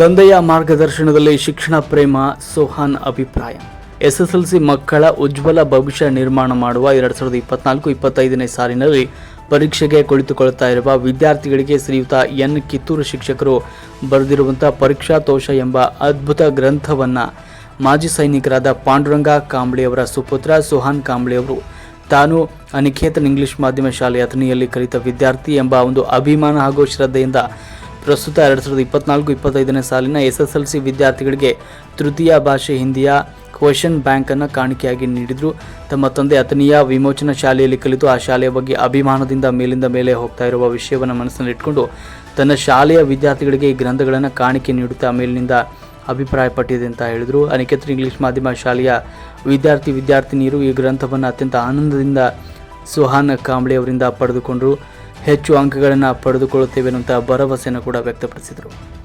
ತಂದೆಯ ಮಾರ್ಗದರ್ಶನದಲ್ಲಿ ಶಿಕ್ಷಣ ಪ್ರೇಮ, ಸೋಹಾನ್ ಅಭಿಪ್ರಾಯ. ಎಸ್ಎಸ್ಎಲ್ಸಿ ಮಕ್ಕಳ ಉಜ್ವಲ ಭವಿಷ್ಯ ನಿರ್ಮಾಣ ಮಾಡುವ ಎರಡು ಸಾವಿರದ ಇಪ್ಪತ್ನಾಲ್ಕು ಇಪ್ಪತ್ತೈದನೇ ಸಾಲಿನಲ್ಲಿ ಪರೀಕ್ಷೆಗೆ ಕುಳಿತುಕೊಳ್ಳುತ್ತಾ ಇರುವ ವಿದ್ಯಾರ್ಥಿಗಳಿಗೆ ಶ್ರೀಯುತ ಎನ್ ಕಿತ್ತೂರು ಶಿಕ್ಷಕರು ಬರೆದಿರುವಂಥ ಪರೀಕ್ಷಾ ತೋಷ ಎಂಬ ಅದ್ಭುತ ಗ್ರಂಥವನ್ನು ಮಾಜಿ ಸೈನಿಕರಾದ ಪಾಂಡುರಂಗ ಕಾಂಬ್ಳಿಯವರ ಸುಪುತ್ರ ಸುಹಾನ್ ಕಾಂಬ್ಳಿಯವರು ತಾನು ಅನಿಕೇತನ್ ಇಂಗ್ಲಿಷ್ ಮಾಧ್ಯಮ ಶಾಲೆಯ ಅಥಣಿಯಲ್ಲಿ ಕಲಿತ ವಿದ್ಯಾರ್ಥಿ ಎಂಬ ಒಂದು ಅಭಿಮಾನ ಹಾಗೂ ಶ್ರದ್ಧೆಯಿಂದ ಪ್ರಸ್ತುತ ಎರಡು ಸಾವಿರದ ಇಪ್ಪತ್ನಾಲ್ಕು ಇಪ್ಪತ್ತೈದನೇ ಸಾಲಿನ ಎಸ್ ಎಸ್ ಎಲ್ ಸಿ ವಿದ್ಯಾರ್ಥಿಗಳಿಗೆ ತೃತೀಯ ಭಾಷೆ ಹಿಂದಿಯ ಕ್ವಶನ್ ಬ್ಯಾಂಕನ್ನು ಕಾಣಿಕೆಯಾಗಿ ನೀಡಿದರು. ತಮ್ಮ ತಂದೆ ಅತನೀಯ ವಿಮೋಚನಾ ಶಾಲೆಯಲ್ಲಿ ಕಲಿತು ಆ ಶಾಲೆಯ ಬಗ್ಗೆ ಅಭಿಮಾನದಿಂದ ಮೇಲಿಂದ ಮೇಲೆ ಹೋಗ್ತಾ ಇರುವ ವಿಷಯವನ್ನು ಮನಸ್ಸಿನಲ್ಲಿ ಇಟ್ಕೊಂಡು ತನ್ನ ಶಾಲೆಯ ವಿದ್ಯಾರ್ಥಿಗಳಿಗೆ ಈ ಗ್ರಂಥಗಳನ್ನು ಕಾಣಿಕೆ ನೀಡುತ್ತಾ ಮೇಲಿನಿಂದ ಅಭಿಪ್ರಾಯಪಟ್ಟಿದೆ ಅಂತ ಹೇಳಿದರು. ಅನಿಕೇತನ ಇಂಗ್ಲಿಷ್ ಮಾಧ್ಯಮ ಶಾಲೆಯ ವಿದ್ಯಾರ್ಥಿ ವಿದ್ಯಾರ್ಥಿನಿಯರು ಈ ಗ್ರಂಥವನ್ನು ಅತ್ಯಂತ ಆನಂದದಿಂದ ಸುಹಾನ್ ಕಾಂಬ್ಳೆ ಅವರಿಂದ ಪಡೆದುಕೊಂಡರು. ಹೆಚ್ಚು ಅಂಕಗಳನ್ನು ಪಡೆದುಕೊಳ್ಳುತ್ತೇವೆ ಅನ್ನುವಂಥ ಭರವಸೆಯನ್ನು ಕೂಡ ವ್ಯಕ್ತಪಡಿಸಿದರು.